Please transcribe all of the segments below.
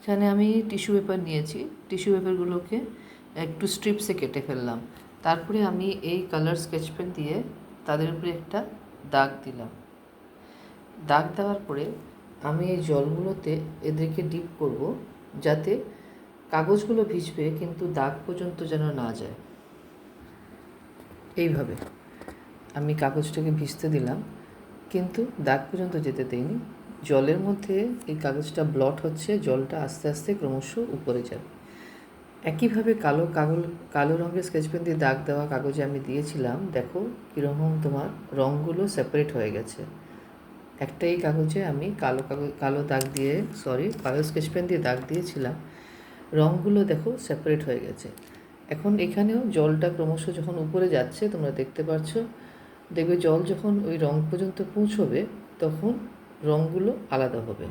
এখানে আমি tissue paper নিয়েছি। টিস্যু পেপারগুলোকে একটু স্ট্রিপসে কেটে ফেললাম। তারপরে আমি এই কালার স্কেচ পেন দিয়ে তাদের উপরে একটা দাগ দিলাম। দাগ দেওয়ার পরে আমি এই জলগুলোতে এদেরকে ডিপ করব যাতে কাগজগুলো ভিজবে কিন্তু দাগ পর্যন্ত যেন না যায়। এইভাবে আমি কাগজটাকে ভিজতে দিলাম, কিন্তু দাগ পর্যন্ত যেতে দেইনি। জলের মধ্যে এই কাগজটা ব্লট হচ্ছে, জলটা আস্তে আস্তে ক্রমশ উপরে যাবে একইভাবে কালো কাগজ কালো রঙের স্কেচ পেন দিয়ে দাগ দেওয়া কাগজে আমি দিয়েছিলাম, দেখো কীরকম তোমার রঙগুলো সেপারেট হয়ে গেছে। একটাই কাগজে আমি কালো কাগজ, কালো দাগ দিয়ে সরি কালো স্কেচ পেন দিয়ে দাগ দিয়েছিলাম, রঙগুলো দেখো সেপারেট হয়ে গেছে। এখন এখানেও জলটা ক্রমশ যখন উপরে যাচ্ছে, তোমরা দেখতে পাচ্ছ দেখবে জল যখন ওই রং পর্যন্ত পৌঁছবে, তখন রঙগুলো আলাদা হবে।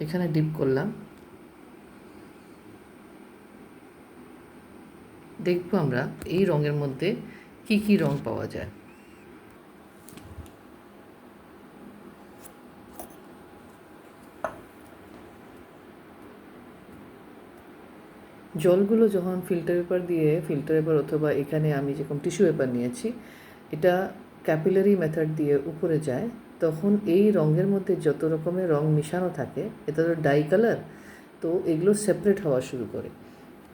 এখানে ডিপ করলাম। দেখব আমরা এই রঙের মধ্যে কি কি রং পাওয়া যায়। জলগুলো যখন ফিল্টার পেপার দিয়ে ফিল্টার পেপার অথবা এখানে আমি যেরকম টিস্যু পেপার নিয়েছি, এটা ক্যাপিলারি মেথড দিয়ে উপরে যায়, তখন এই রঙের মধ্যে যত রকমের রং মিশানো থাকে, এটা তো ডাই কালার তো এগুলো সেপারেট হওয়া শুরু করে।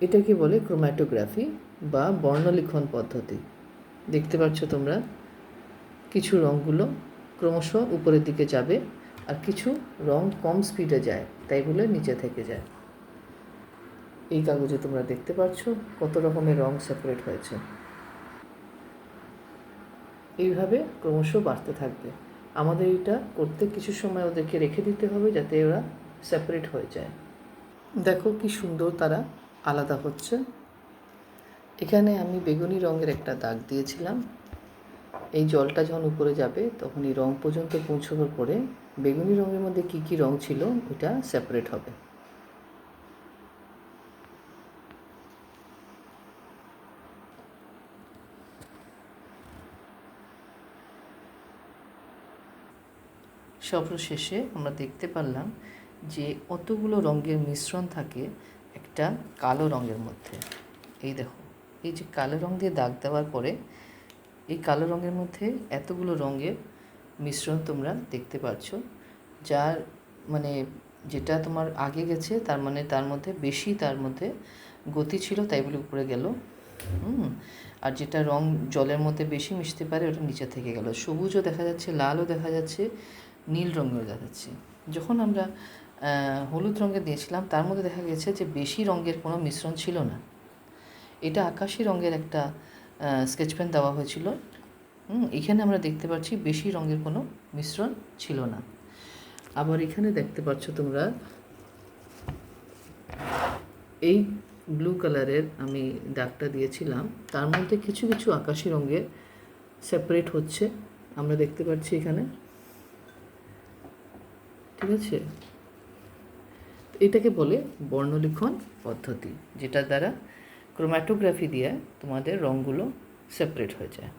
এটাকে বলে ক্রোম্যাটোগ্রাফি বা বর্ণলিখন পদ্ধতি। দেখতে পাচ্ছ তোমরা, কিছু রঙগুলো ক্রমশ উপরের দিকে যাবে আর কিছু রং কম স্পিডে যায়, তাই বলে নিচে থেকে যায়। এই কাগজে তোমরা দেখতে পাচ্ছ কত রকমের রং সেপারেট হয়েছে। এইভাবে ক্রমশ বাড়তে থাকবে। আমাদের এটা করতে কিছু সময় ওদেরকে রেখে দিতে হবে যাতে ওরা সেপারেট হয়ে যায়। দেখো কি সুন্দর তারা আলাদা হচ্ছে। এখানে আমি বেগুনি রঙের একটা দাগ দিয়েছিলাম। এই জলটা যখন উপরে যাবে, তখন এই রং পর্যন্ত পৌঁছবার পরে বেগুনি রঙের মধ্যে কি কি রং ছিল, ওটা সেপারেট হবে। সর্বশেষে আমরা দেখতে পারলাম যে অতগুলো রঙের মিশ্রণ থাকে একটা কালো রঙের মধ্যে। এই দেখো, এই যে কালো রঙ দিয়ে দাগ দেওয়ার পরে এই কালো রঙের মধ্যে এতগুলো রঙের মিশ্রণ তোমরা দেখতে পাচ্ছ যার মানে যেটা তোমার আগে গেছে, তার মানে তার মধ্যে বেশি তার মধ্যে গতি ছিল, তাই বলে উপরে গেল। হুম, আর যেটা রং জলের মধ্যে বেশি মিশতে পারে, ওটা নিচে থেকে গেল। সবুজও দেখা যাচ্ছে, লালও দেখা যাচ্ছে নীল রঙেও দেখা যাচ্ছে। যখন আমরা হলুদ রঙের দিয়েছিলাম, তার মধ্যে দেখা গেছে যে বেশি রঙের কোনো মিশ্রণ ছিল না। এটা আকাশি রঙের একটা স্কেচ পেন দেওয়া হয়েছিল। এখানে আমরা দেখতে পাচ্ছি বেশি রঙের কোনো মিশ্রণ ছিল না। আবার এখানে দেখতে পাচ্ছ তোমরা, এই ব্লু কালারের আমি দাগটা দিয়েছিলাম। তার মধ্যে কিছু কিছু আকাশি রঙের সেপারেট হচ্ছে। আমরা দেখতে পাচ্ছি এখানে। ঠিক আছে? এটাকে বলে বর্ণলিখন পদ্ধতি যেটা দ্বারা ক্রোম্যাটোগ্রাফি দিয়ে তোমাদের রঙগুলো সেপারেট হয়ে যায়।